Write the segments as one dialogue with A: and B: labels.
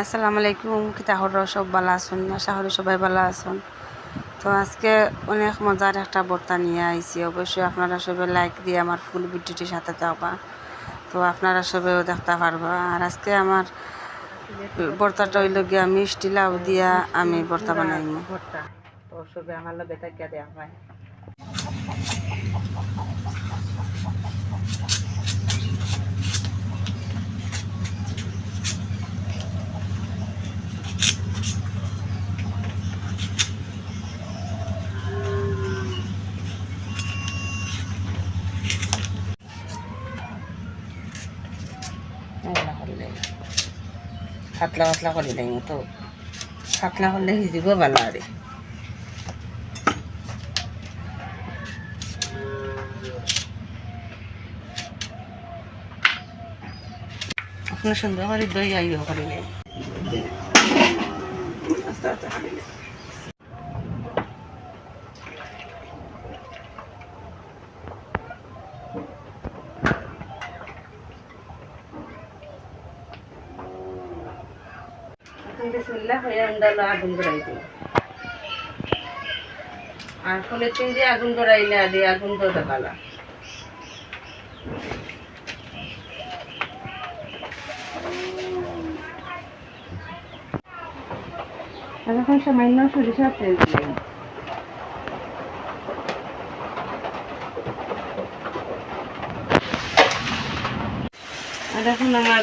A: আসসালামু আলাইকুম কিতাহর সব ভালো আছেন? আশা সবাই ভালো আছেন। তো আজকে অনেক মজার একটা বর্তা নিয়ে আইছি। অবশ্যই আপনারা সবাই লাইক দিয়ে আমার ফুল ভিডিওটির সাথে থাকবা। তো আপনারা সবাইও দেখতে পারবা। আর আজকে আমার বর্তাটা হইল গিয়া মিষ্টি লাউ দিয়া আমি বর্তা বানাইমু।
B: ভর্তা তো সবে আমার লগে থাকিয়া দেওয়া হয়।
A: পাতলা পাতলা করে দেয় তো। পাতলা করলে সিজিব ভালো আর সুন্দর করে দই আইও করে নেই আস্তে আস্তে। বিসমিল্লাহ হয়ে আন্দালো আগুন ধরাই দিই আর ফোনের তিন দিয়ে আগুন ধরাইলে আদি আগুন ধরে পালা এখন সামান্য সরিষা তেল দিলাম। আর এখন আমার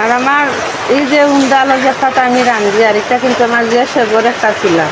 A: আর
B: আমার এই যে উন্দালো যে পাতা আমি রান্ধি, আর এটা কিন্তু আমার যে সে একটা ছিলাম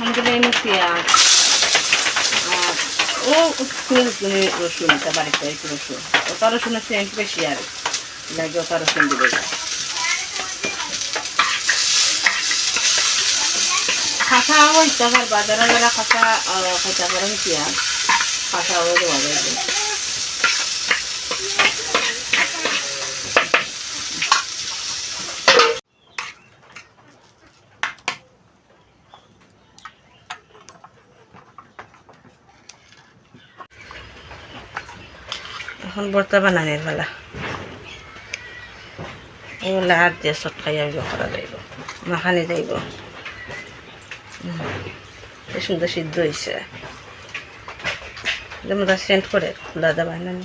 A: আর, ও রসুন, এটা বাড়িতে একটু রসুন। ওটা রসুনের সেন্ট বেশি আর, লাগে ওটা রসুন দিবে খাসা হইতে পার বাজারে যারা খাসা খাইতে পারেন পেঁয়াজ খাসাও দেওয়া যাবে এখন বর্তা বানানোর বেলা। এগুলো আর দিয়ে খাই ইয়ে করা যাইব মাখানি যাইব সুন্দর সিদ্ধ হয়েছে যেমন সেন্ট করে খোলা বানানো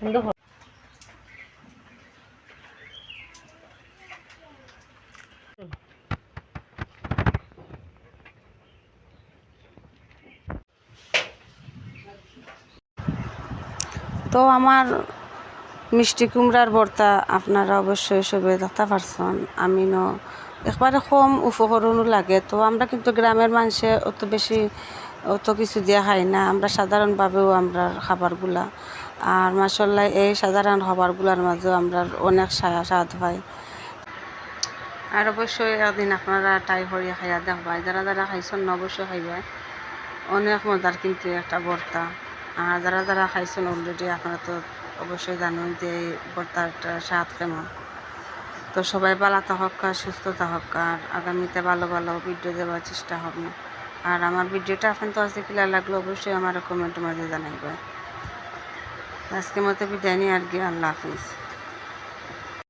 A: কিন্তু
C: তো আমার মিষ্টি কুমড়ার ভর্তা আপনারা অবশ্যই সবে দেখতে পারছেন। আমি ন একবারে কম উপকরণও লাগে। তো আমরা কিন্তু গ্রামের মানুষে অত বেশি অত কিছু দিয়া খাই না। আমরা সাধারণভাবেও আমরা খাবারগুলা আর মাসাল্লাহ এই সাধারণ খাবারগুলার মাঝেও আমরা অনেক স্বাদ পাই। আর অবশ্যই একদিন আপনারা টাই হরিয়া খাইয়া দেখবা, যারা যারা খাইছেন অবশ্যই খাইবা। অনেক মজার কিন্তু একটা ভর্তা। আর যারা যারা খাইছেন অলরেডি আপনারা তো অবশ্যই জানেন যে এই ভর্তাটা স্বাদ কেমন। তো সবাই ভালো আর সুস্থ থাকুক, আর আগামীতে ভালো ভালো ভিডিও দেওয়ার চেষ্টা হবে। আর আমার ভিডিওটা এখন তো আছে কিলা লাগল অবশ্যই আমার কমেন্টের মাঝে জানাইবে। আজকে মতো বিদায় আর কি আল্লাহ হাফিজ।